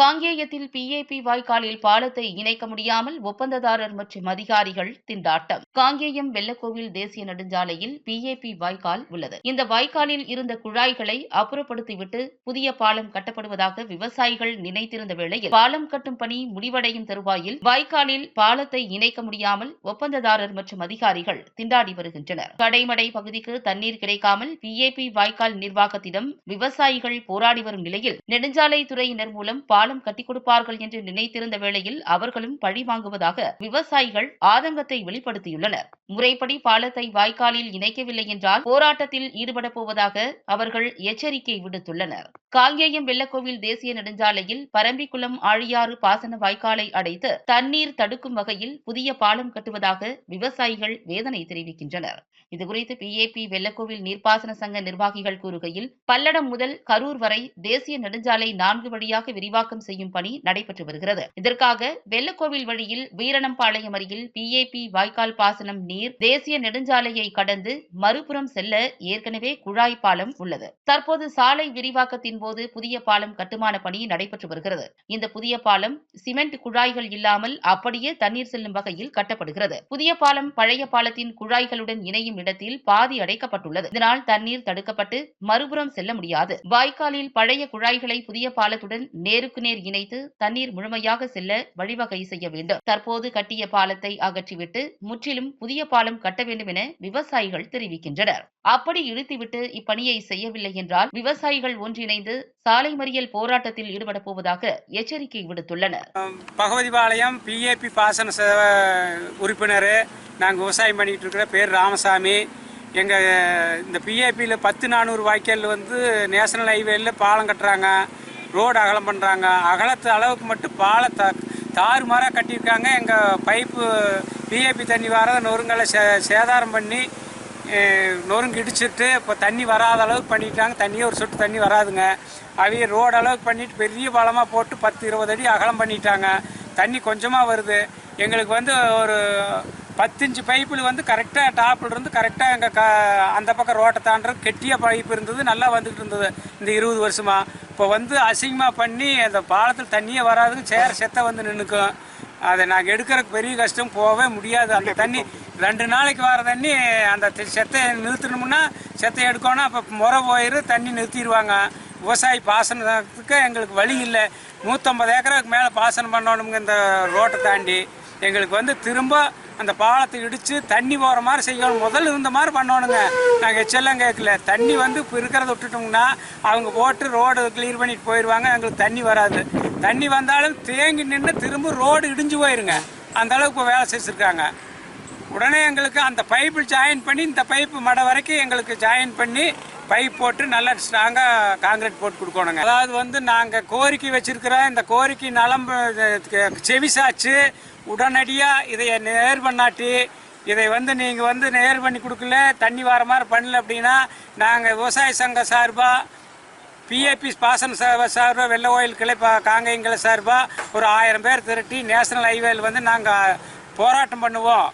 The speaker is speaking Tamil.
காங்கேயத்தில் பிஏபி வாய்க்காலில் பாலத்தை இணைக்க முடியாமல் ஒப்பந்ததாரர் மற்றும் அதிகாரிகள் திண்டாட்டம். காங்கேயம் வெள்ளக்கோவில் தேசிய நெடுஞ்சாலையில் பிஏபி வாய்க்கால் உள்ளது. இந்த வாய்க்காலில் இருந்த குழாய்களை அப்புறப்படுத்திவிட்டு புதிய பாலம் கட்டப்படுவதாக விவசாயிகள் நினைத்திருந்த வேளையில் பாலம் கட்டும் பணி முடிவடையும் தருவாயில் வாய்க்காலில் பாலத்தை இணைக்க முடியாமல் ஒப்பந்ததாரர் மற்றும் அதிகாரிகள் திண்டாடி வருகின்றனர். கடைமடை பகுதிக்கு தண்ணீர் கிடைக்காமல் பிஏபி வாய்க்கால் நிர்வாகத்திடம் விவசாயிகள் போராடி வரும் நிலையில் நெடுஞ்சாலை துறையினர் மூலம் பாலம் கட்டிக் கொடுப்பார்கள் என்று நினைத்திருந்த வேளையில் அவர்களும் பழி வாங்குவதாக விவசாயிகள் ஆதங்கத்தை வெளிப்படுத்தியுள்ளனர். முறைப்படி பாலத்தை வாய்க்காலில் இணைக்கவில்லை என்றால் போராட்டத்தில் ஈடுபடப் போவதாக அவர்கள் எச்சரிக்கை விடுத்துள்ளனர். காங்கேயம் வெள்ளக்கோவில் தேசிய நெடுஞ்சாலையில் பரம்பிக்குளம் ஆழியாறு பாசன வாய்க்காலை அடைத்து தண்ணீர் தடுக்கும் வகையில் புதிய பாலம் கட்டுவதாக விவசாயிகள் வேதனை தெரிவிக்கின்றனர். இதுகுறித்து பிஏபி வெள்ளக்கோவில் நீர்ப்பாசன சங்க நிர்வாகிகள் கூறுகையில் பல்லடம் முதல் கரூர் வரை தேசிய நெடுஞ்சாலை நான்கு வழியாக விரிவாக்கம் செய்யும் பணி நடைபெற்று வருகிறது. இதற்காக வெள்ளக்கோவில் வழியில் வீரணம்பாளையம் அருகில் பிஏபி வாய்க்கால் பாசனம் நீர் தேசிய நெடுஞ்சாலையை கடந்து மறுபுறம் செல்ல ஏற்கனவே குழாய் பாலம் உள்ளது. தற்போது சாலை விரிவாக்கத்தின் போது புதிய பாலம் கட்டுமான பணி நடைபெற்று வருகிறது. இந்த புதிய பாலம் சிமெண்ட் குழாய்கள் இல்லாமல் அப்படியே தண்ணீர் செல்லும் வகையில் கட்டப்படுகிறது. புதிய பாலம் பழைய பாலத்தின் குழாய்களுடன் இணையும் இடத்தில் பாதி அடைக்கப்பட்டுள்ளது. இதனால் தண்ணீர் தடுக்கப்பட்டு மறுபுறம் செல்ல முடியாது. வாய்க்காலில் பழைய குழாய்களை புதிய பாலத்துடன் நேருக்கு நேர் இணைத்து தண்ணீர் முழுமையாக செல்ல வழிவகை செய்ய வேண்டும். தற்போது கட்டிய பாலத்தை அகற்றிவிட்டு முற்றிலும் புதிய பாலம் கட்ட வேண்டும் என விவசாயிகள் தெரிவிக்கின்றனர். அப்படி இழுத்துவிட்டு இப்பணியை செய்யவில்லை என்றால் விவசாயிகள் ஒன்றிணைந்து சாலை மறியல் போராட்டத்தில் ஈடுபட போவதாக எச்சரிக்கை விடுத்துள்ளனர். பகவதிபாளையம் பிஏபி பாசன சேவை உறுப்பினர் நாங்கள் விவசாயம் பண்ணிகிட்டு இருக்கிற பேர் ராமசாமி. எங்கள் இந்த பிஏபியில் பத்து நானூறு வாய்க்கால் வந்து நேஷனல் ஹைவேல பாலம் கட்டுறாங்க ரோடு அகலம் பண்ணுறாங்க அகலத்து அளவுக்கு மட்டும் பாலத்தை தாறுமாறாக கட்டியிருக்காங்க. எங்கள் பைப்பு பிஏபி தண்ணி வாரத நொறுங்களை சே சேதாரம் பண்ணி நொறுங்கு இடிச்சிட்டு இப்போ தண்ணி வராத அளவுக்கு பண்ணிட்டாங்க. தண்ணியே ஒரு சொட்டு தண்ணி வராதுங்க. அவைய ரோடு அளவுக்கு பண்ணிட்டு பெரிய பாலமாக போட்டு பத்து இருபது அடி அகலம் பண்ணிட்டாங்க. தண்ணி கொஞ்சமாக வருது. எங்களுக்கு வந்து ஒரு பத்தஞ்சு பைப்பில் வந்து கரெக்டாக டாப்பில் இருந்து கரெக்டாக எங்கள் க அந்த பக்கம் ரோட்டை தாண்டுறது கெட்டிய பைப் இருந்தது நல்லா வந்துகிட்டு இருந்தது இந்த இருபது வருஷமாக இப்போ வந்து அசிங்கமாக பண்ணி அந்த பாலத்தில் தண்ணியே வராதுங்க. சேர செத்த வந்து நின்றுக்கும் அதை நாங்கள் எடுக்கிறதுக்கு பெரிய கஷ்டம் போகவே முடியாது. அந்த தண்ணி ரெண்டு நாளைக்கு வர தண்ணி அந்த செத்தை நிறுத்தணும்னா செத்தை எடுக்கணும் அப்போ முறை போயிரு தண்ணி நிறுத்திடுவாங்க விவசாயி பாசனத்துக்கு எங்களுக்கு வழி இல்லை. நூற்றம்பது ஏக்கருக்கு மேலே பாசனம் பண்ணணுங்க இந்த ரோட்டை தாண்டி எங்களுக்கு வந்து திரும்ப அந்த பாலத்தை இடித்து தண்ணி போகிற மாதிரி செய்யணும். முதல்ல இருந்த மாதிரி பண்ணணுங்க. நாங்கள் எச்செல்லாம் கேட்கல. தண்ணி வந்து இப்போ இருக்கிறத விட்டுட்டோம்னா அவங்க போட்டு ரோடு கிளியர் பண்ணிட்டு போயிடுவாங்க எங்களுக்கு தண்ணி வராது. தண்ணி வந்தாலும் தேங்கி நின்று திரும்ப ரோடு இடிஞ்சு போயிருங்க. அந்த அளவுக்கு இப்போ வேலை செஞ்சுருக்காங்க. உடனே எங்களுக்கு அந்த பைப்பு ஜாயின் பண்ணி இந்த பைப்பு மடை வரைக்கும் எங்களுக்கு ஜாயின் பண்ணி பைப் போட்டு நல்லா ஸ்ட்ராங்காக காங்கிரீட் போட்டு கொடுக்கணுங்க. அதாவது வந்து நாங்கள் கோரிக்கை வச்சிருக்கிறோம் இந்த கோரிக்கை நலம் செவிசாச்சு உடனடியாக இதை நேர் பண்ணாட்டி இதை வந்து நீங்கள் வந்து நேர் பண்ணி கொடுக்கல தண்ணி வர மாதிரி பண்ணல அப்படின்னா நாங்கள் விவசாய சங்க சார்பாக பிஏபி பாசன சா- சார்பாக வெள்ளை கோயில் கிளை பா காங்கேயங்களை சார்பாக ஒரு ஆயிரம் பேர் திரட்டி நேஷனல் ஹைவேல வந்து நாங்கள் போராட்டம் பண்ணுவோம்.